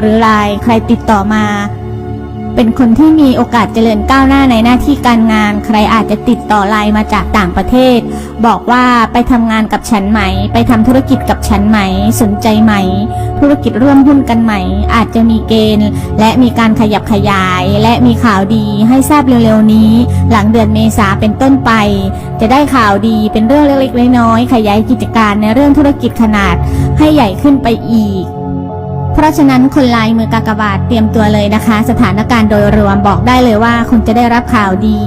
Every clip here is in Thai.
หรือไลน์ใครติดต่อมา เป็นคนที่มีโอกาสเจริญก้าวหน้าในหน้าที่การงาน ใครอาจจะติดต่อไลน์มาจากต่างประเทศ บอกว่าไปทำงานกับฉันไหม ไปทำธุรกิจกับฉันไหม สนใจไหม ธุรกิจร่วมหุ้นกันไหม อาจจะมีเกณฑ์ และมีการขยับขยาย และมีข่าวดีให้ทราบเร็วๆนี้ หลังเดือนเมษาเป็นต้นไป จะได้ข่าวดีเป็นเรื่องเล็กๆน้อยๆขยายกิจการในเรื่องธุรกิจขนาดให้ใหญ่ขึ้นไปอีก เพราะฉะนั้นคนลายมือกากบาทเตรียมตัวเลยนะคะ สถานการณ์โดยรวมบอกได้เลยว่าคุณจะได้รับข่าวดี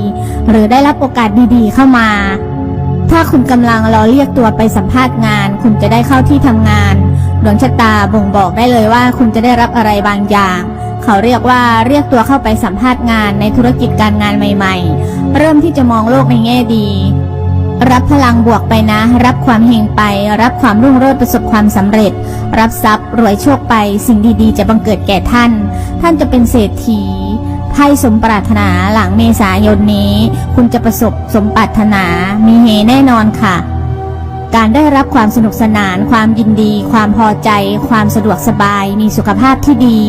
หรือได้รับโอกาสดีๆ เข้ามา ถ้าคุณกำลังรอเรียกตัวไปสัมภาษณ์งาน คุณจะได้เข้าที่ทำงานดวงชะตาบ่งบอกได้เลยว่า คุณจะได้รับอะไรบางอย่าง เขาเรียกว่าเรียกตัวเข้าไปสัมภาษณ์งานในธุรกิจการงานใหม่ ๆ เริ่มที่จะมองโลกในแง่ดี รับพลังบวกไปนะ รับความเฮงไป รับความรุ่งโรจน์ประสบความสำเร็จ รับทรัพย์รวยโชคไป สิ่งดีๆ จะบังเกิดแก่ท่าน ท่านจะเป็นเศรษฐีไพ่สมปรารถนาหลังเมษายนนี้ คุณจะประสบสมปรารถนา มีเฮแน่นอนค่ะ การได้รับความสนุกสนาน ความยินดี ความพอใจ ความสะดวกสบาย มีสุขภาพที่ดี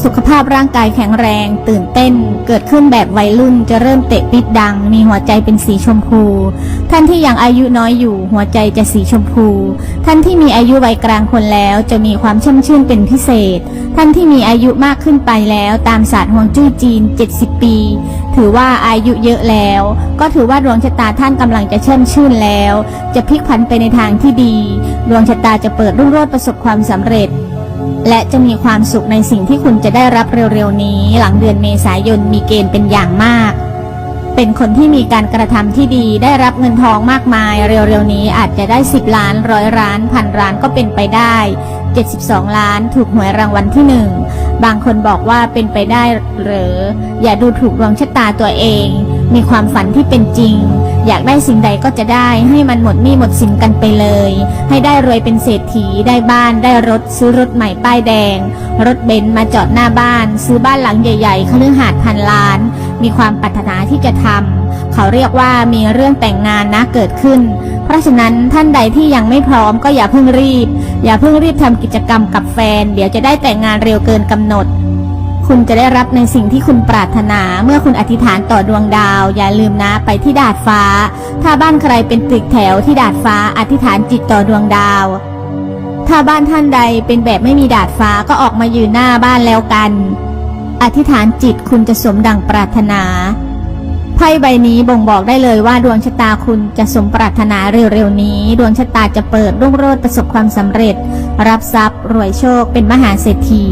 สุขภาพร่างกายแข็งแรง ตื่นเต้น เกิดขึ้นแบบวัยรุ่นจะเริ่มเตะปิดดัง มีหัวใจเป็นสีชมพู ท่านที่ยังอายุน้อยอยู่ หัวใจจะสีชมพู ท่านที่มีอายุวัยกลางคนแล้วจะมีความชุ่มชื่นเป็นพิเศษ ท่านที่มีอายุมากขึ้นไปแล้ว ตามศาสตร์ฮวงจุ้ยจีน 70 ปี ถือว่าอายุเยอะแล้ว ก็ถือว่าดวงชะตาท่านกำลังจะเชื่อมชื่นแล้ว จะพลิกผันไปในทางที่ดี ดวงชะตาจะเปิดรุ่งโรจน์ประสบความสำเร็จ และจะมีความสุขในสิ่งที่คุณจะได้รับเร็วๆนี้ หลังเดือนเมษายนมีเกณฑ์เป็นอย่างมาก เป็นคนที่มีการกระทำที่ดีได้รับเงินทองมากมาย เร็วๆนี้อาจจะได้ 10 ล้านร้อยล้านพันล้านก็เป็นไปได้ 72 ล้านถูกหวยรางวัลที่หนึ่งบางคนบอกว่าเป็นไปได้หรือ อย่าดูถูกดวงชะตาตัวเอง มีความฝันที่เป็นจริง อยากได้สิ่งใดก็จะได้ให้มันหมดหนี้หมดสินกันไปเลย ให้ได้รวยเป็นเศรษฐีได้บ้านได้รถซื้อรถใหม่ป้ายแดง รถเบนซ์มาจอดหน้าบ้าน ซื้อบ้านหลังใหญ่ๆคฤหาสน์พันล้าน มีความปรารถนาที่จะทำเขาเรียกว่ามีเรื่องแต่งงานนะเกิดขึ้น เพราะฉะนั้นท่านใดที่ยังไม่พร้อมก็อย่าเพิ่งรีบ อย่าเพิ่งรีบทำกิจกรรมกับแฟน เดี๋ยวจะได้แต่งงานเร็วเกินกำหนด คุณจะได้รับในสิ่งที่คุณปรารถนา เมื่อคุณอธิษฐานต่อดวงดาว อย่าลืมนะไปที่ดาดฟ้า ถ้าบ้านใครเป็นตึกแถวที่ดาดฟ้าอธิษฐานจิตต่อดวงดาว ถ้าบ้านท่านใดเป็นแบบไม่มีดาดฟ้าก็ออกมายืนหน้าบ้านแล้วกัน อธิษฐานจิตคุณจะสมดังปรารถนาไพ่ใบนี้บ่งบอกได้เลยว่าดวงชะตาคุณจะสมปรารถนาเร็วๆนี้ ดวงชะตาจะเปิดรุ่งโรจน์ประสบความสำเร็จ รับทรัพย์รวยโชคเป็นมหาเศรษฐี